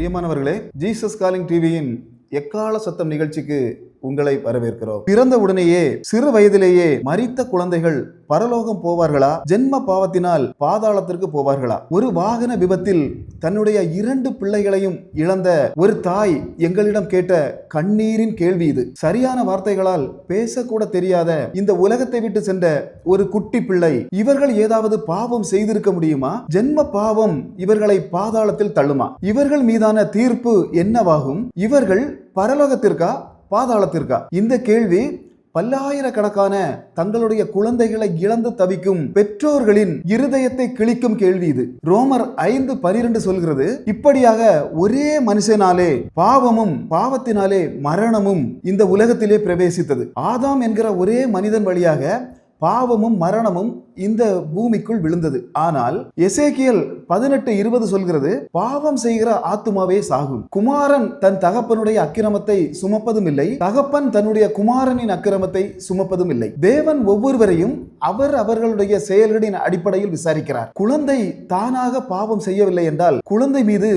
பிரியமானவர்களே Jesus calling டிவியின் எக்கால சத்தம் நிகழ்ச்சிக்கு உங்களை வரவேற்கிறோம். பிறந்த உடனேயே சிறு வயதிலேயே மறித்த குழந்தைகள் பரலோகம் போவார்களா? ஜென்ம பாவத்தினால் பாதாளத்திற்கு போவார்களா? ஒரு வாகன விபத்தில் தன்னுடைய இரண்டு பிள்ளைகளையும் இழந்த ஒரு தாய் எங்களிடம் கேட்ட கண்ணீரின் கேள்வி இது. சரியான வார்த்தைகளால் பேசக்கூட தெரியாத இந்த உலகத்தை விட்டு சென்ற ஒரு குட்டி பிள்ளை இவர்கள் ஏதாவது பாவம் செய்திருக்க முடியுமா? ஜென்ம பாவம் இவர்களை பாதாளத்தில் தள்ளுமா? இவர்கள் மீதான தீர்ப்பு என்னவாகும்? இவர்கள் பரலோகத்திற்கா? பாதாளத்திற்கா? இந்த கேள்வி பல்லாயிரக்கணக்கான தங்களுடைய குழந்தைகளை இழந்து தவிக்கும் பெற்றோர்களின் இருதயத்தை கிழிக்கும் கேள்வி இது. ரோமர் ஐந்து பனிரெண்டு சொல்கிறது இப்படியாக ஒரே மனுஷனாலே பாவமும் பாவத்தினாலே மரணமும் இந்த உலகத்திலே பிரவேசித்தது. ஆதாம் என்கிற ஒரே மனிதன் வழியாக பாவமும் மரணமும் இந்த பூமிக்குள் விழுந்தது. ஆனால் எசேக்கியல் பதினெட்டு இருபது சொல்கிறது பாவம் செய்கிற ஆத்துமாவே சாகும். குமாரன் தன் தகப்பனுடைய அக்கிரமத்தை சுமப்பதும் இல்லை தகப்பன் தன்னுடைய குமாரனின் அக்கிரமத்தை சுமப்பதும் இல்லை தேவன் ஒவ்வொருவரையும் அவர் அவர்களுடைய செயல்களின் அடிப்படையில் விசாரிக்கிறார். குழந்தை தானாக பாவம் செய்யவில்லை என்றால் குழந்தை மீது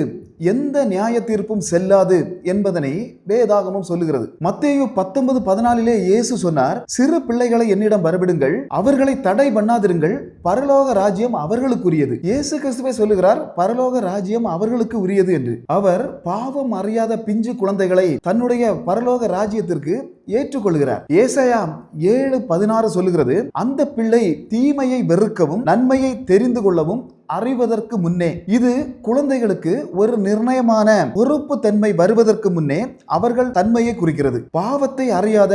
எந்த நியாய தீர்ப்பும் செல்லாது என்பதனை வேதாகமும் சொல்லுகிறது. மத்தேயு பத்தொன்பது பதினாலிலே இயேசு சொன்னார் சிறு பிள்ளைகளை என்னிடம் வரவிடுங்கள். அவர்களை தடை பண்ணாதிருங்கள் பரலோக ராஜ்யம் அவர்களுக்குரியது. இயேசு கிறிஸ்துவை சொல்லுகிறார் பரலோக ராஜ்யம் அவர்களுக்கு உரியது என்று. அவர் பாவம் அறியாத பிஞ்சு குழந்தைகளை தன்னுடைய பரலோக ராஜ்யத்திற்கு ஏற்றுக்கொள்கிறார். ஏசையா ஏழு பதினாறு சொல்லுகிறது அந்த பிள்ளை தீமையை வெறுக்கவும் நன்மையை தெரிந்து கொள்ளவும் அறிவதற்கு முன்னே இது குழந்தைகளுக்கு ஒரு நிர்ணயமான பொறுப்பு தன்மை வருவதற்கு முன்னே அவர்கள் தன்மையை குறிக்கிறது. பாவத்தை அறியாத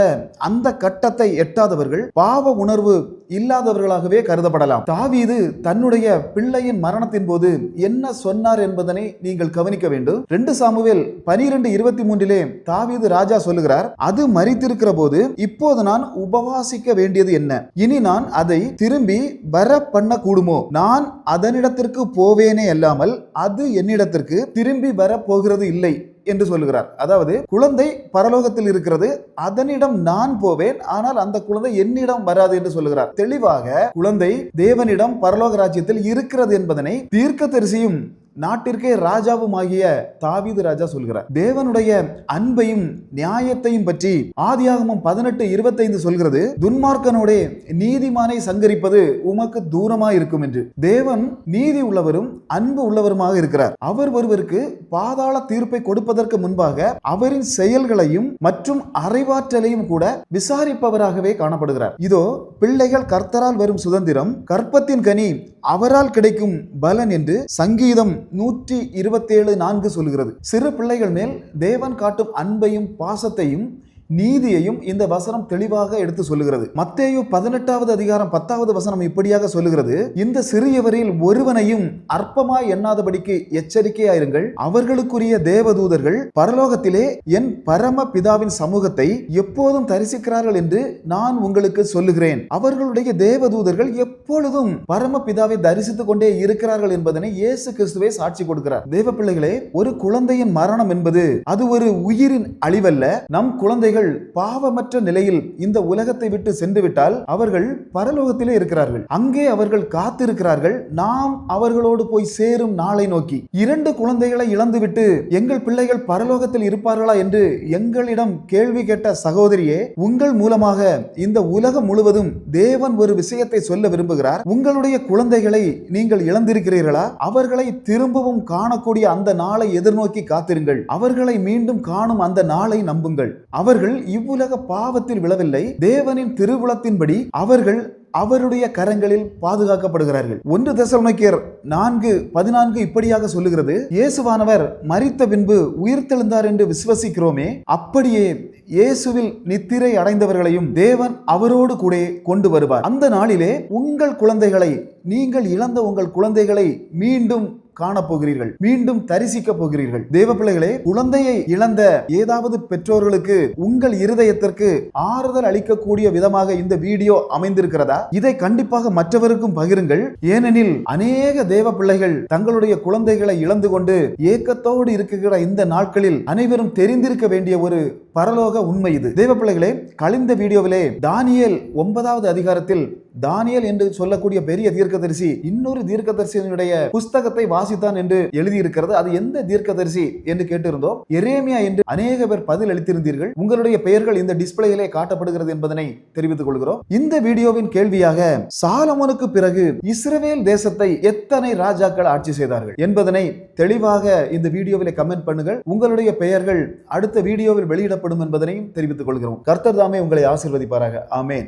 அந்த கட்டத்தை எட்டாதவர்கள் பாவ உணர்வு இல்லாதவர்களாகவே கருதப்படலாம். தாவீது தன்னுடைய பிள்ளையின் மரணத்தின் போது என்ன சொன்னார் என்பதனை நீங்கள் கவனிக்க வேண்டும். ரெண்டு சாமுவேல் பனிரெண்டு இருபத்தி மூன்றிலே தாவீது ராஜா சொல்லுகிறார் அது வைத்திருக்கிற போது இப்போது நான் உபவாசிக்க வேண்டியது என்ன? இனி நான் அதை திரும்பி வர பண்ண கூடுமோ நான் அதனிடத்திற்கு போவேனே அல்லாமல் அது என்னிடத்திற்கு திரும்பி வர போகிறது இல்லை என்று சொல்லுகிறார். அதாவது குழந்தை பரலோகத்தில் இருக்கிறது அதனிடம் நான் போவேன் ஆனால் அந்த குழந்தை என்னிடம் வராது என்று சொல்லுகிறார். தெளிவாக குழந்தை தேவனிடம் பரலோக ராஜ்யத்தில் இருக்கிறது என்பதனை தீர்க்க தரிசியும் நாட்டிற்கே ராஜாவுமாகிய தாவீது ராஜா சொல்கிறார். தேவனுடைய அன்பையும் நியாயத்தையும் பற்றி ஆதியாகமும் பதினெட்டு இருபத்தைந்து சொல்கிறது துன்மார்க்கனோடே நீதிமானை சங்கரிப்பது உமக்கு தூரமா இருக்கும் என்று. தேவன் நீதி உள்ளவரும் அன்பு உள்ளவருமாக இருக்கிறார். அவர் ஒருவருக்கு பாதாள தீர்ப்பை கொடுப்பதற்கு முன்பாக அவரின் செயல்களையும் மற்றும் அறிவாற்றலையும் கூட விசாரிப்பவராகவே காணப்படுகிறார். இதோ பிள்ளைகள் கர்த்தரால் வரும் சுதந்திரம் கற்பத்தின் கனி அவரால் கிடைக்கும் பலன் என்று சங்கீதம் நூற்றி இருபத்தேழு நான்கு சொல்கிறது. சிறு பிள்ளைகள் மேல் தேவன் காட்டும் அன்பையும் பாசத்தையும் நீதியையும் இந்த வசனம் தெளிவாக எடுத்து சொல்லுகிறது. மத்தேயு பதினெட்டாவது அதிகாரம் பத்தாவது வசனம் இப்படியாக சொல்லுகிறது. இந்த சிறியவரில் ஒருவனையும் அற்பமாய் எண்ணாதபடிக்கு எச்சரிக்கையாயிருங்கள். அவர்களுக்குரிய தேவதூதர்கள் பரலோகத்திலே என் பரம பிதாவின் சமூகத்தை எப்போதும் தரிசிக்கிறார்கள் என்று நான் உங்களுக்கு சொல்லுகிறேன். அவர்களுடைய தேவதூதர்கள் எப்பொழுதும் பரம பிதாவை தரிசித்துக் கொண்டே இருக்கிறார்கள் என்பதனை இயேசு கிறிஸ்துவே சாட்சி கொடுக்கிறார். தேவ பிள்ளைகளே ஒரு குழந்தையின் மரணம் என்பது அது ஒரு உயிரின் அழிவல்ல. நம் குழந்தைகள் பாவமற்ற நிலையில் இந்த உலகத்தை விட்டு சென்றுவிட்டால் அவர்கள் பரலோகத்திலே இருக்கிறார்கள். அங்கே அவர்கள் காத்திருக்கிறார்கள். நாம் அவர்களோடு போய் சேரும் நாளை நோக்கி. இரண்டு குழந்தைகளை இழந்துவிட்டு எங்கள் பிள்ளைகள் பரலோகத்தில் இருப்பார்களா என்று எங்களிடம் கேள்வி கேட்ட சகோதரியே உங்கள் மூலமாக இந்த உலகம் முழுவதும் தேவன் ஒரு விஷயத்தை சொல்ல விரும்புகிறார். உங்களுடைய குழந்தைகளை நீங்கள் இழந்திருக்கிறீர்களா? அவர்களை திரும்பவும் காணக்கூடிய அந்த நாளை எதிர்நோக்கி காத்திருங்கள். அவர்களை மீண்டும் காணும் அந்த நாளை நம்புங்கள். அவர்கள் இவ்வுலக பாவத்தில் விழவில்லை. தேவனின் திருவுளத்தின்படி அவர்கள் அவருடைய கரங்களில் பாதுகாக்கப்படுகிறார்கள். ஒன்று தசலோனிக்கேயர் நான்கு பதினான்கு இப்படியாக சொல்லுகிறது. இயேசுவானவர் மறித்த பின்பு உயிர்த்தெழுந்தார் என்று விசுவசிக்கிறோமே அப்படியே இயேசுவில் நித்திரை அடைந்தவர்களையும் தேவன் அவரோடு கூட கொண்டு வருவார். அந்த நாளிலே உங்கள் குழந்தைகளை நீங்கள் இழந்த உங்கள் குழந்தைகளை மீண்டும் காணப்போகிறீர்கள். மீண்டும் தரிசிக்க போகிறீர்கள். தேவ பிள்ளைகளே குழந்தையை இழந்த ஏதாவது பெற்றோர்களுக்கு உங்கள் இருதயத்திற்கு ஆறுதல் அளிக்கக்கூடிய விதமாக இந்த வீடியோ அமைந்திருக்கிறதா? இதை கண்டிப்பாக மற்றவருக்கும் பகிருங்கள். ஏனெனில் அநேக தேவ பிள்ளைகள் தங்களுடைய குழந்தைகளை இழந்து கொண்டு ஏக்கத்தோடு இருக்கிற இந்த நாட்களில் அனைவரும் தெரிந்திருக்க வேண்டிய ஒரு பரலோக உண்மை இது. தேவ பிள்ளைகளே கழிந்த வீடியோவிலே தானியல் ஒன்பதாவது அதிகாரத்தில் தானியல் என்று சொல்லக்கூடிய பெரிய தீர்க்கதரிசி இன்னொரு தீர்க்கதரிசியினுடைய புஸ்தகத்தை வாசித்தான் என்று எழுதியிருக்கிறது. அது எந்த தீர்க்கதரிசி என்று கேட்டிருந்தோம். எரேமியா என்று அநேக பேர் பதில் அளித்திருந்தீர்கள். உங்களுடைய பெயர்கள் இந்த டிஸ்பிளேயிலே காட்டப்படுகிறது என்பதனை தெரிவித்துக் கொள்கிறோம். இந்த வீடியோவின் கேள்வியாக சாலமோனுக்கு பிறகு இஸ்ரேல் தேசத்தை எத்தனை ராஜாக்கள் ஆட்சி செய்தார்கள் என்பதனை தெளிவாக இந்த வீடியோவில் கமெண்ட் பண்ணுங்கள். உங்களுடைய பெயர்கள் அடுத்த வீடியோவில் வெளியிடப்படும் என்பதனையும் தெரிவித்துக் கொள்கிறோம். கர்த்தர் தாமே உங்களை ஆசிர்வதிப்பாராக. ஆமே